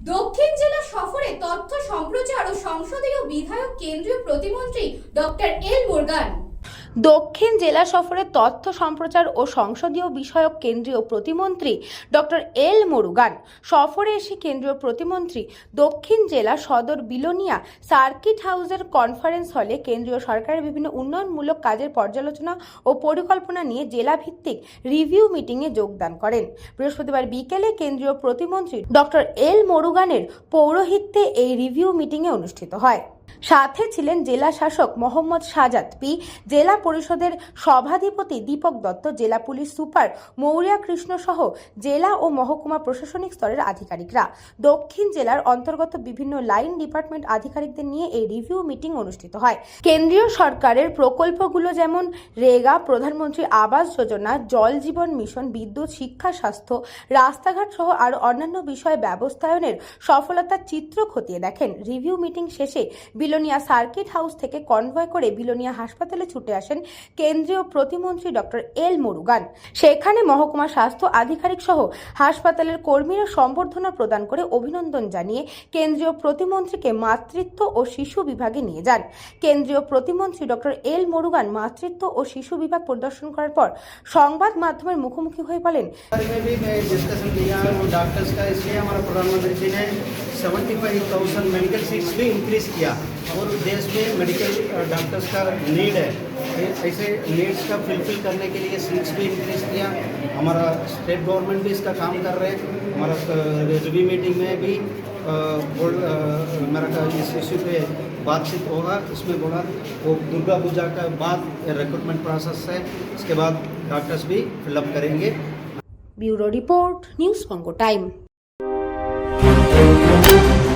দক্ষিণ জেলা সফরে তথ্য সম্প্রচার ও সংসদীয় বিধায়ক কেন্দ্রীয় প্রতিমন্ত্রী ডক্টর এল মুরগান। দক্ষিণ জেলা সফরে তথ্য সম্প্রচার ও সংসদীয় বিষয়ক কেন্দ্রীয় প্রতিমন্ত্রী ডক্টর এল মুরুগান। সফরে এসে কেন্দ্রীয় প্রতিমন্ত্রী দক্ষিণ জেলা সদর বিলোনিয়া সার্কিট হাউসের কনফারেন্স হলে কেন্দ্রীয় সরকারের বিভিন্ন উন্নয়নমূলক কাজের পর্যালোচনা ও পরিকল্পনা নিয়ে জেলা ভিত্তিক রিভিউ মিটিংয়ে যোগদান করেন। বৃহস্পতিবার বিকেলে কেন্দ্রীয় প্রতিমন্ত্রী ডক্টর এল মরুগানের পৌরোহিত্যে এই রিভিউ মিটিংয়ে অনুষ্ঠিত হয়। সাথে ছিলেন জেলা শাসক মোহাম্মদ সাজাদ পি, জেলা পরিষদের সভাধিপতি দীপক দত্ত, জেলা পুলিশ সুপার মৌরিয়া কৃষ্ণ সহ জেলা ও মহকুমা প্রশাসনিক স্তরের আধিকারিকরা। দক্ষিণ জেলার অন্তর্গত বিভিন্ন লাইন ডিপার্টমেন্ট আধিকারিকদের নিয়ে এই রিভিউ মিটিং অনুষ্ঠিত হয়। কেন্দ্রীয় সরকারের প্রকল্পগুলো যেমন রেগা, প্রধানমন্ত্রী আবাস যোজনা, জল জীবন মিশন, বিদ্যুৎ, শিক্ষা, স্বাস্থ্য, রাস্তাঘাট সহ আরও অন্যান্য বিষয়ে ব্যবস্থায়নের সফলতার চিত্র খতিয়ে দেখেন। রিভিউ মিটিং শেষে বিলোনিয়া সার্কিট হাউস থেকে কনভয় করে বিলোনিয়া হাসপাতালে ছুটে আসেন কেন্দ্রীয় প্রতিমন্ত্রী ডক্টর এল মুরুগান। সেখানে মহকুমা স্বাস্থ্য আধিকারিক সহ হাসপাতালের কর্মীরা সম্বর্ধনা প্রদান করে অভিনন্দন জানিয়ে কেন্দ্রীয় প্রতিমন্ত্রীকে মাতৃত্ব ও শিশু বিভাগে নিয়ে যান। কেন্দ্রীয় প্রতিমন্ত্রী ডক্টর এল মুরুগান মাতৃত্ব ও শিশু বিভাগ পরিদর্শন করার পর সংবাদ মাধ্যমের মুখোমুখি হয়ে বলেন seventy five thousand medical seats भी इंक्रीज़ किया और देश में मेडिकल डॉक्टर्स का नीड है। ऐसे नीड्स का फुलफिल करने के लिए सीट्स भी इंक्रीज़ किया। हमारा स्टेट गवर्नमेंट भी इसका काम कर रहे हैं। हमारा रेजवी मीटिंग में भी बोल मेरा का इस इश्यू पे बातचीत होगा। इसमें बोला, वो दुर्गा पूजा का बाद रिक्रूटमेंट प्रोसेस है। इसके बाद डॉक्टर्स भी फिलअप करेंगे। ब्यूरो रिपोर्ट, न्यूज़ पंको टाइम। Thank you.